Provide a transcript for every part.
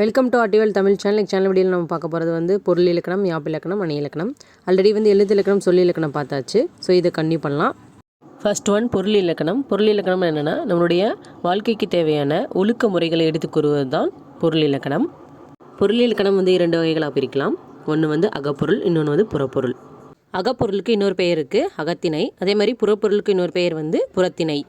Welcome to ஆர்டிவல் Tamil channel channel வீடியோவில் நம்ம பார்க்க போகிறது வந்து பொருள் இலக்கணம் யாப்பு இலக்கணம் அணி இலக்கணம். ஆல்ரெடி வந்து எழுத்து இலக்கணம் சொல்லி இலக்கணம் பார்த்தாச்சு. ஸோ இதை கன்னியூ பண்ணலாம். ஃபர்ஸ்ட் ஒன் பொருள் இலக்கணம். பொருள் இலக்கணம் என்னென்னா நம்மளுடைய வாழ்க்கைக்கு தேவையான ஒழுக்க முறைகளை எடுத்து கூறுவது தான் பொருள் இலக்கணம். பொருள் இலக்கணம் வந்து இரண்டு வகைகளாக பிரிக்கலாம். ஒன்று வந்து அகப்பொருள் இன்னொன்று வந்து புறப்பொருள். அகப்பொருளுக்கு இன்னொரு பெயர் இருக்குது அகத்திணை. அதே மாதிரி புறப்பொருளுக்கு இன்னொரு பெயர் வந்து புறத்திணை.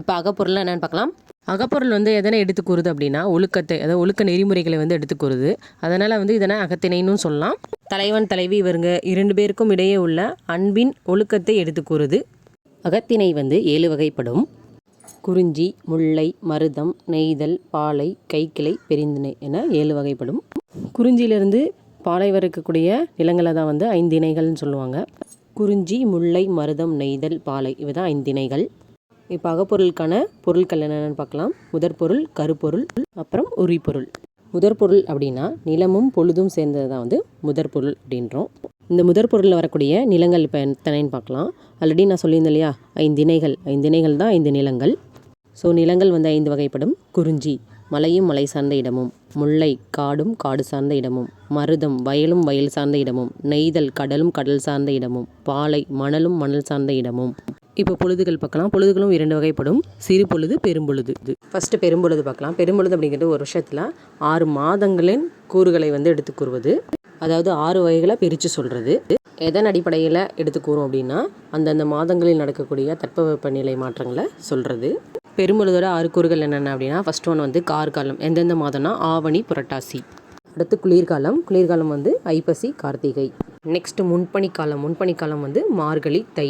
இப்போ அகப்பொருள்னா என்னென்னு பார்க்கலாம். அகப்பொருள் வந்து எதனை எடுத்து கூறுது அப்படின்னா ஒழுக்கத்தை அதாவது ஒழுக்க நெறிமுறைகளை வந்து எடுத்து கூறுது. அதனால் வந்து இதனை அகத்தினைன்னு சொல்லலாம். தலைவன் தலைவி இவருங்க இரண்டு பேருக்கும் இடையே உள்ள அன்பின் ஒழுக்கத்தை எடுத்து கூறுது. அகத்திணை வந்து ஏழு வகைப்படும். குறிஞ்சி முல்லை மருதம் நெய்தல் பாலை கைக்கிளை பெரிந்திணை என ஏழு வகைப்படும். குறிஞ்சியிலிருந்து பாலை வரை இருக்கக்கூடிய நிலங்களை தான் வந்து ஐந்திணைகள்னு சொல்லுவாங்க. குறிஞ்சி முல்லை மருதம் நெய்தல் பாலை இவை தான் ஐந்திணைகள். இப்போ அகப்பொருளுக்கான பொருட்கள் என்னென்னு பார்க்கலாம். முதற் பொருள் கருப்பொருள் அப்புறம் உரிப்பொருள் முதற் பொருள் அப்படின்னா நிலமும் பொழுதும் சேர்ந்தது தான் வந்து முதற் பொருள் அப்படின்றோம். இந்த முதற் பொருளில் வரக்கூடிய நிலங்கள் இப்போ எத்தனைன்னு பார்க்கலாம். ஆல்ரெடி நான் சொல்லியிருந்தேன் இல்லையா? ஐந்திணைகள் ஐந்திணைகள் ஐந்து இணைகள் தான் ஐந்து நிலங்கள். ஸோ நிலங்கள் வந்து ஐந்து வகைப்படும். குறிஞ்சி மலையும் மலை சார்ந்த இடமும். முல்லை காடும் காடு சார்ந்த இடமும். மருதம் வயலும் வயல் சார்ந்த இடமும். நெய்தல் கடலும் கடல் சார்ந்த இடமும். பாலை மணலும் மணல் சார்ந்த இடமும். இப்போ பொழுதுகள் பார்க்கலாம். பொழுதுகளும் இரண்டு வகைப்படும். சிறு பொழுது பெரும்பொழுது ஃபஸ்ட்டு பெரும்பொழுது பார்க்கலாம். பெரும்பொழுது அப்படிங்கிறது ஒரு வருஷத்தில் ஆறு மாதங்களின் கூறுகளை வந்து எடுத்து கூறுவது. அதாவது ஆறு வகைகளை பிரித்து சொல்கிறது எதன் அடிப்படையில் எடுத்து கூறும் அப்படின்னா அந்தந்த மாதங்களில் நடக்கக்கூடிய தட்பவெப்பநிலை மாற்றங்களை சொல்கிறது பெரும்பொழுதோட ஆறு கூறுகள் என்னென்ன அப்படின்னா ஃபஸ்ட் ஒன் வந்து கார்காலம் எந்தெந்த மாதம்னா ஆவணி புரட்டாசி. அடுத்து குளிர்காலம். குளிர்காலம் வந்து ஐப்பசி கார்த்திகை. நெக்ஸ்ட் முன்பணிக்காலம் முன்பணிக்காலம் வந்து மார்கழி தை.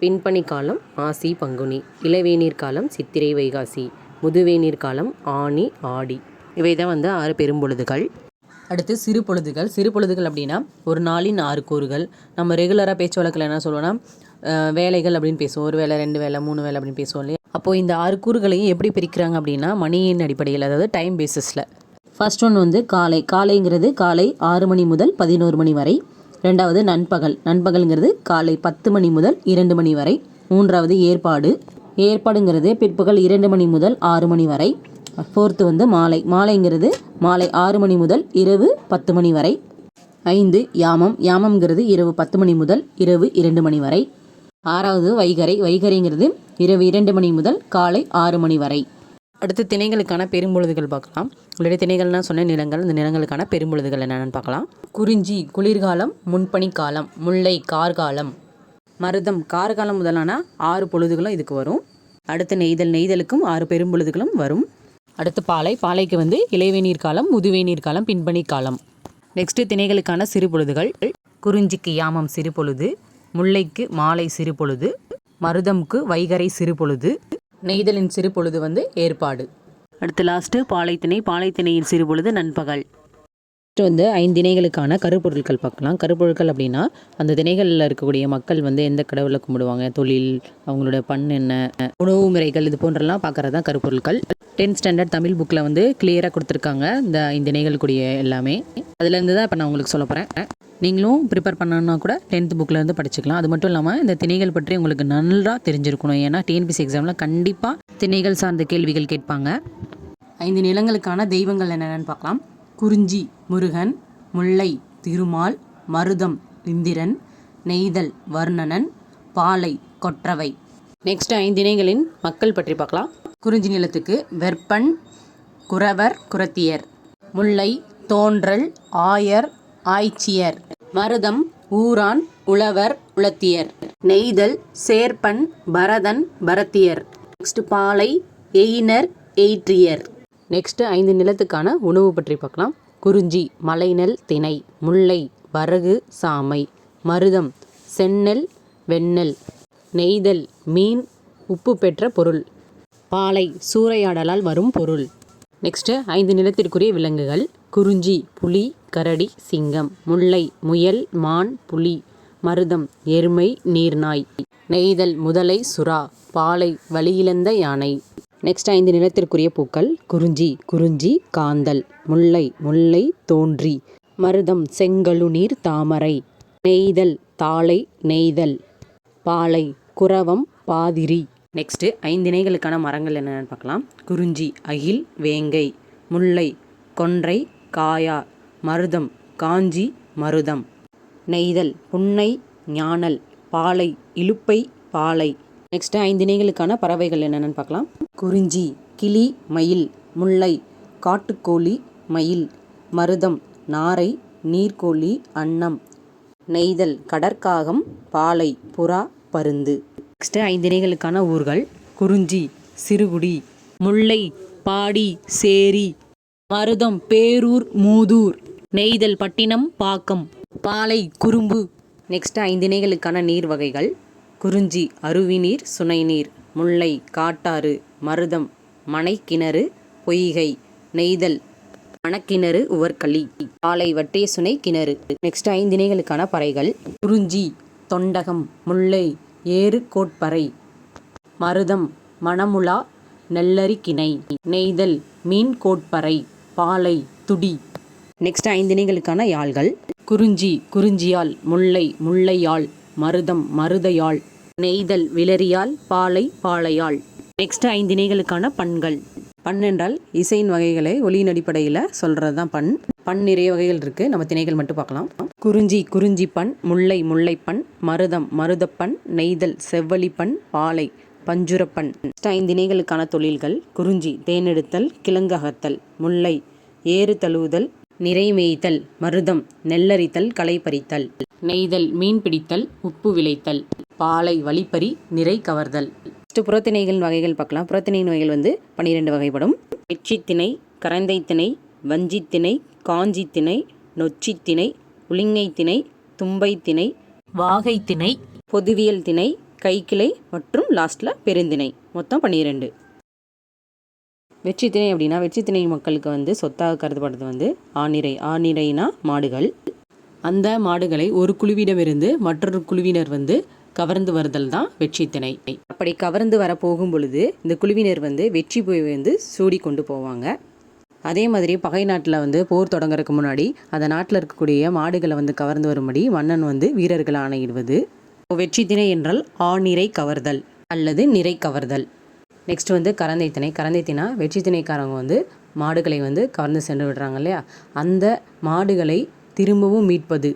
பின்பனி காலம் ஆசி பங்குனி இளவேநீர் காலம் சித்திரை வைகாசி முதுவேநீர் காலம் ஆனி ஆடி. இவை தான் வந்து ஆறு பெரும்பொழுதுகள். அடுத்து சிறு பொழுதுகள். சிறு பொழுதுகள் அப்படின்னா ஒரு நாளின் ஆறு கூறுகள். நம்ம ரெகுலராக பேச்சு வழக்கில் என்ன சொல்லுவோம்னா வேலைகள் அப்படின்னு பேசுவோம். ஒரு வேலை ரெண்டு வேலை மூணு வேலை அப்படின்னு பேசுவோம் இல்லையா? அப்போது இந்த ஆறு கூறுகளையும் எப்படி பிரிக்கிறாங்க அப்படின்னா மணியின் அடிப்படையில் அதாவது டைம் பேசிஸில் ஃபர்ஸ்ட் ஒன் வந்து காலை. காலைங்கிறது காலை ஆறு மணி முதல் பதினோரு மணி வரை. ரெண்டாவது நண்பகல். நண்பகல்ங்கிறது காலை பத்து மணி முதல் இரண்டு மணி வரை. மூன்றாவது ஏற்பாடு. ஏற்பாடுங்கிறது பிற்பகல் இரண்டு மணி முதல் ஆறு மணி வரை. ஃபோர்த்து வந்து மாலை. மாலைங்கிறது மாலை ஆறு மணி முதல் இரவு பத்து மணி வரை. ஐந்து யாமம். யாமம்ங்கிறது இரவு பத்து மணி முதல் இரவு இரண்டு மணி வரை. ஆறாவது வைகரை. வைகரைங்கிறது இரவு இரண்டு மணி முதல் காலை ஆறு மணி வரை. அடுத்து திணைகளுக்கான பெரும்பொழுதுகள் பார்க்கலாம். உங்களுடைய திணைகள்னா சொன்ன நிலங்கள் இந்த நிலங்களுக்கான பெரும்பொழுதுகள் என்னென்னு பார்க்கலாம். குறிஞ்சி குளிர்காலம் முன்பனி காலம் முல்லை கார்காலம். மருதம் கார்காலம் முதலான ஆறு பொழுதுகளும் இதுக்கு வரும். அடுத்து நெய்தல் நெய்தலுக்கும் ஆறு பெரும்பொழுதுகளும் வரும். அடுத்து பாலை பாலைக்கு வந்து இளைவேநீர் காலம் முதுவேநீர் காலம் பின்பணி காலம். நெக்ஸ்ட்டு திணைகளுக்கான சிறு பொழுதுகள். குறிஞ்சிக்கு யாமம் சிறு பொழுது முல்லைக்கு மாலை சிறு பொழுது மருதம்க்கு வைகரை சிறு பொழுது நெய்தலின் சிறு பொழுது வந்து ஏற்பாடு. அடுத்து லாஸ்ட்டு பாலைத்திணை. பாலைத்திணையின் சிறு பொழுது நண்பகல். நெக்ஸ்ட் வந்து ஐந்து திணைகளுக்கான கருப்பொருட்கள் பார்க்கலாம். கருப்பொருட்கள் அப்படின்னா அந்த திணைகளில் இருக்கக்கூடிய மக்கள் வந்து எந்த கடவுளை கும்பிடுவாங்க? தொழில் அவங்களோட பண் என்ன? உணவு முறைகள் இது போன்றெல்லாம் பார்க்குறது தான் கருப்பொருட்கள் டென்த் ஸ்டாண்டர்ட் தமிழ் புக்கில் வந்து கிளியராக கொடுத்துருக்காங்க இந்த ஐந்து திணைகள் கூடிய எல்லாமே அதுலேருந்து தான் இப்போ நான் உங்களுக்கு சொல்ல போகிறேன் நீங்களும் ப்ரிப்பேர் பண்ணணும்னா கூட டென்த் புக்கிலேருந்து படிச்சுக்கலாம். அது மட்டும் இல்லாமல் இந்த திணைகள் பற்றி உங்களுக்கு நல்லா தெரிஞ்சிருக்கணும். ஏன்னா டிஎன்பிசி எக்ஸாமில் கண்டிப்பாக திணைகள் சார்ந்த கேள்விகள் கேட்பாங்க. ஐந்து நிலங்களுக்கான தெய்வங்கள் என்னென்னு பார்க்கலாம். குறிஞ்சி முருகன் முல்லை திருமால் மருதம் இந்திரன் நெய்தல் வர்ணனன் பாலை கொற்றவை. நெக்ஸ்ட் ஐந்திணைகளின் மக்கள் பற்றி பார்க்கலாம். குறிஞ்சி நிலத்துக்கு வெப்பன் குறவர் குரத்தியர் முல்லை தோன்றல் ஆயர் ஆய்ச்சியர். மருதம் ஊரான் உழவர் உளத்தியர். நெய்தல் சேர்ப்பன் பரதன் பரத்தியர். நெக்ஸ்ட் பாலை எயினர் எயிற்றியர். நெக்ஸ்ட் ஐந்து நிலத்துக்கான உணவு பற்றி பார்க்கலாம். குறிஞ்சி மலைநெல் திணை முல்லை வரகு சாமை. மருதம் செந்நெல் வெண்ணெல் நெய்தல் மீன் உப்பு பெற்ற பொருள். பாலை சூறையாடலால் வரும் பொருள். நெக்ஸ்ட்டு ஐந்து நிலத்திற்குரிய விலங்குகள். குறிஞ்சி புலி கரடி சிங்கம். முல்லை முயல் மான் புலி. மருதம் எருமை நீர்நாய். நெய்தல் முதலை சுறா. பாலை வழியிழந்த யானை. நெக்ஸ்ட் ஐந்து நிலத்திற்குரிய பூக்கள். குறிஞ்சி குறிஞ்சி காந்தல். முல்லை முல்லை தோன்றி. மருதம் செங்கழுநீர் தாமரை. நெய்தல் தாளை நெய்தல். பாலை குரவம் பாதிரி. நெக்ஸ்ட்டு ஐந்திணைகளுக்கான மரங்கள் என்னென்னு பார்க்கலாம். குறிஞ்சி அகில் வேங்கை முல்லை கொன்றை காயா மருதம் காஞ்சி மருதம். நெய்தல் புன்னை ஞானல் பாலை இலுப்பை பாலை. நெக்ஸ்ட்டு ஐந்திணைகளுக்கான பறவைகள் என்னென்னு பார்க்கலாம். குறிஞ்சி கிளி மயில் முல்லை காட்டுக்கோழி மயில் மருதம் நாரை நீர்க்கோழி அன்னம். நெய்தல் கடற்காகம் பாலை புறா பருந்து. நெக்ஸ்ட்டு ஐந்திணைகளுக்கான ஊர்கள். குறிஞ்சி சிறுகுடி முல்லை பாடி சேரி மருதம் பேரூர் மூதூர் நெய்தல் பட்டினம் பாக்கம் பாலை குறும்பு. நெக்ஸ்ட் ஐந்திணைகளுக்கான நீர் வகைகள். குறிஞ்சி அருவி நீர் சுனை நீர் முல்லை காட்டாறு மருதம் மனைக்கிணறு பொய்கை நெய்தல் மணக்கிணறு உவர்களி பாலை வட்டிய சுனை கிணறு நெக்ஸ்ட் ஐந்திணைகளுக்கான பறைகள். குறிஞ்சி தொண்டகம் முல்லை ஏறு கோட்பறை மருதம் மணமுலா நெல்லரி கிணை. நெய்தல் மீன் கோட்பறை பாலை துடி. நெக்ஸ்ட் ஐந்திணைகளுக்கான யாழ்கள். குறிஞ்சி குறிஞ்சியால் முல்லை முல்லையாள் மருதம் மருதையாள் நெய்தல் விலரியால் பாலை பாளையாள் நெக்ஸ்ட் ஐந்திணைகளுக்கான பண்கள். பண் என்றால் இசையின் வகைகளை ஒலியின் அடிப்படையில் சொல்கிறது தான் பண். பண் நிறைய வகைகள் இருக்குது நம்ம திணைகள் மட்டும் பார்க்கலாம். குறிஞ்சி குறிஞ்சிப்பண் முல்லை முல்லைப்பண் மருதம் மருதப்பண் நெய்தல் செவ்வழிப்பண் பாலை பஞ்சுரப்பண். ஐந்து ஐந்திணைகளுக்கான தொழில்கள் குறிஞ்சி தேனெடுத்தல் கிழங்கு அகத்தல் முல்லை ஏறு தழுவுதல் நிறை மேய்த்தல் மருதம் நெல்லரித்தல் களைப்பறித்தல் நெய்தல் மீன் பிடித்தல் உப்பு விளைத்தல் பாலை வழிப்பறி நிறை கவர்தல். நெக்ஸ்ட் புறத்திணைகள் வகைகள் பார்க்கலாம். புறத்திணையின் வகைகள் வந்து பன்னிரெண்டு வகைப்படும். எச்சித்திணை கரந்தைத்திணை வஞ்சித்திணை காஞ்சித்திணை நொச்சித்திணை உளிங்கை திணை தும்பை திணை வாகை திணை பொதுவியல் திணை கைக்கிளை மற்றும் லாஸ்ட்டில் பெருந்திணை. மொத்தம் பன்னிரெண்டு. வெற்றி திணை அப்படின்னா வெற்றி திணை மக்களுக்கு வந்து சொத்தாக கருதப்படுறது வந்து ஆணிரை ஆணிரைனா மாடுகள். அந்த மாடுகளை ஒரு குழுவிடமிருந்து மற்றொரு குழுவினர் வந்து கவர்ந்து வருதல் தான் வெற்றி திணை. அப்படி கவர்ந்து வர போகும் பொழுது இந்த குழுவினர் வந்து வெற்றி போய் வந்து சூடி கொண்டு போவாங்க. அதே மாதிரி பகை நாட்டில் வந்து போர் தொடங்குறதுக்கு முன்னாடி அந்த நாட்டில் இருக்கக்கூடிய மாடுகளை வந்து கவர்ந்து வரும்படி மன்னன் வந்து வீரர்கள் ஆணையிடுவது. வெற்றி திணை என்றால் ஆநிறை கவர்தல் அல்லது நிறை கவர்தல். நெக்ஸ்ட் வந்து கரந்தை திணை. கரந்தை திணை வெற்றி திணைக்காரங்க வந்து மாடுகளை வந்து கவர்ந்து சென்று விடுறாங்க இல்லையா? அந்த மாடுகளை திரும்பவும் மீட்பது.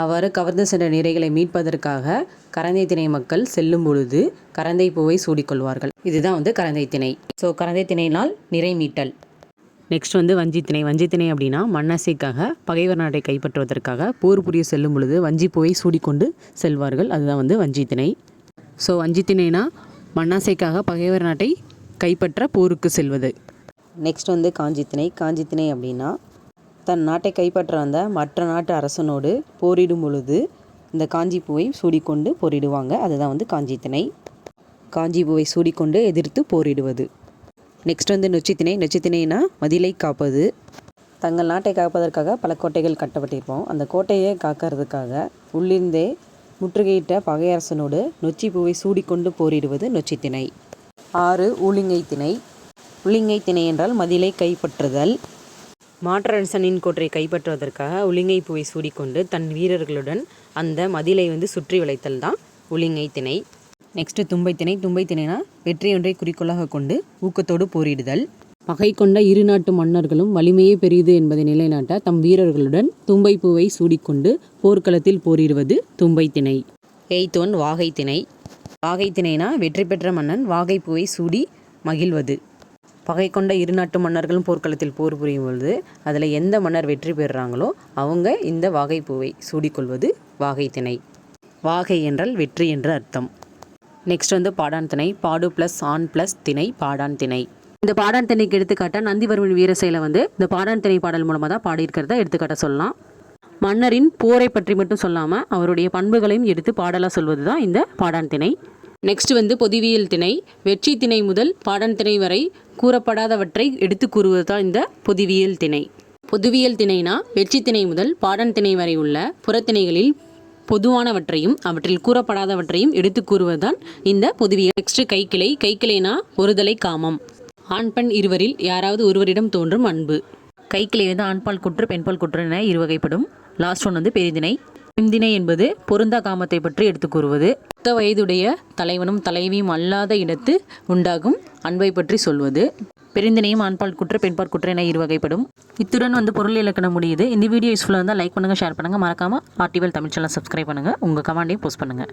அவ்வாறு கவர்ந்து சென்ற நிறைகளை மீட்பதற்காக கரந்தை திணை மக்கள் செல்லும் பொழுது கரந்தை பூவை சூடிக்கொள்வார்கள் இதுதான் வந்து கரந்தை திணை. ஸோ கரந்தை திணையினால் நிறை மீட்டல். நெக்ஸ்ட் வந்து வஞ்சித்திணை வஞ்சித்திணை அப்படின்னா மண்ணாசைக்காக பகைவர் நாட்டை கைப்பற்றுவதற்காக போர் புரிய செல்லும் பொழுது வஞ்சிப்பூவை சூடிக்கொண்டு செல்வார்கள். அதுதான் வந்து வஞ்சித்திணை ஸோ வஞ்சித்திணைனா மண்ணாசைக்காக பகைவர் நாட்டை கைப்பற்ற போருக்கு செல்வது. நெக்ஸ்ட் வந்து காஞ்சித்திணை காஞ்சித்திணை அப்படின்னா தன் நாட்டை கைப்பற்ற வந்த மற்ற நாட்டு அரசனோடு போரிடும் பொழுது இந்த காஞ்சி பூவை சூடிக்கொண்டு போரிடுவாங்க. அதுதான் வந்து காஞ்சித்திணை காஞ்சி பூவை சூடிக்கொண்டு எதிர்த்து போரிடுவது. நெக்ஸ்ட் வந்து நொச்சித்திணை. நொச்சித்திணைனா மதிலை காப்பது. தங்கள் நாட்டை காப்பதற்காக பல கோட்டைகள் கட்டப்பட்டிருப்போம். அந்த கோட்டையை காக்கிறதுக்காக உள்ளிருந்தே முற்றுகையிட்ட பகையரசனோடு நொச்சி பூவை சூடிக்கொண்டு போரிடுவது நொச்சித்திணை. ஆறு ஊளிங்கை திணை உளிங்கை திணை என்றால் மதிலை கைப்பற்றுதல். மாற்றரசனின் கோட்டை கைப்பற்றுவதற்காக உளிங்கை பூவை சூடிக்கொண்டு தன் வீரர்களுடன் அந்த மதிலை வந்து சுற்றி வளைத்தல் தான் உளிங்கை திணை நெக்ஸ்ட்டு தும்பைத்திணை தும்பைத்திணைனா தும்பை திணைனா வெற்றியொன்றை குறிக்கோளாக கொண்டு ஊக்கத்தோடு போரிடுதல். பகை கொண்ட இரு நாட்டு மன்னர்களும் வலிமையே பெரியது என்பதை நிலைநாட்ட தம் வீரர்களுடன் தும்பை பூவை சூடிக்கொண்டு போர்க்களத்தில் போரிடுவது தும்பை திணை வாகைத்திணை. ஒன் வாகை திணை வாகை திணைனா வெற்றி பெற்ற மன்னன் வாகை பூவை சூடி மகிழ்வது. பகை கொண்ட இரு நாட்டு மன்னர்களும் போர்க்களத்தில் போர் புரியும் பொழுது அதில் எந்த மன்னர் வெற்றி பெறுறாங்களோ அவங்க இந்த வாகை பூவை சூடிக்கொள்வது வாகை திணை வாகை என்றால் வெற்றி என்று அர்த்தம். நெக்ஸ்ட் வந்து பாடான் திணை பாடு ப்ளஸ் ஆண் ப்ளஸ் திணை பாடான் திணை. இந்த பாடான் திணைக்கு எடுத்துக்காட்டா நந்திவர்மன் வீரசையில் வந்து இந்த பாடான் திணை பாடல் மூலமாக தான் பாடியிருக்கிறத எடுத்துக்காட்ட சொல்லலாம். மன்னரின் போரை பற்றி மட்டும் சொல்லாமல் அவருடைய பண்புகளையும் எடுத்து பாடலாக சொல்வது தான் இந்த பாடான் திணை. நெக்ஸ்ட் வந்து பொதுவியல் திணை வெற்றி திணை முதல் பாடான் திணை வரை கூறப்படாதவற்றை எடுத்து கூறுவது தான் இந்த பொதுவியல் திணை. பொதுவியல் திணைனா வெற்றி திணை முதல் பாடான் திணை வரை உள்ள புறத்திணைகளில் பொதுவானவற்றையும் அவற்றில் கூறப்படாதவற்றையும் எடுத்து கூறுவதுதான் இந்த பொதுவியல் நெக்ஸ்ட் கைக்கிளை. கைக்கிளைனா ஒருதலை காமம். ஆண் பெண் இருவரில் யாராவது ஒருவரிடம் தோன்றும் அன்பு. கைக்கிளை வந்து ஆண்பால் குற்று பெண்பால் குற்று என இரு வகைப்படும். லாஸ்ட் ஒன் வந்து பெரிதிணை பிந்தினை என்பது பொருந்தா காமத்தை பற்றி எடுத்து கூறுவது. மொத்த வயதுடைய தலைவனும் தலைவியும் அல்லாத இடத்து உண்டாகும் அன்பை பற்றி சொல்வது. பெருந்தினையும் ஆண்பால் குற்ற பெண்பால் குற்ற என இரு வகைப்படும் இத்துடன் வந்து பொருள் இலக்கணம் முடியுது. இந்த வீடியோ யூஸ்ஃபுல்லாக இருந்தால் லைக் பண்ணுங்கள் ஷேர் பண்ணுங்கள் மறக்காமல் ஆர்டிவல் தமிழ் சேனல் சப்ஸ்கிரைப் பண்ணுங்கள் உங்கள் கமாண்டையும் போஸ்ட் பண்ணுங்கள்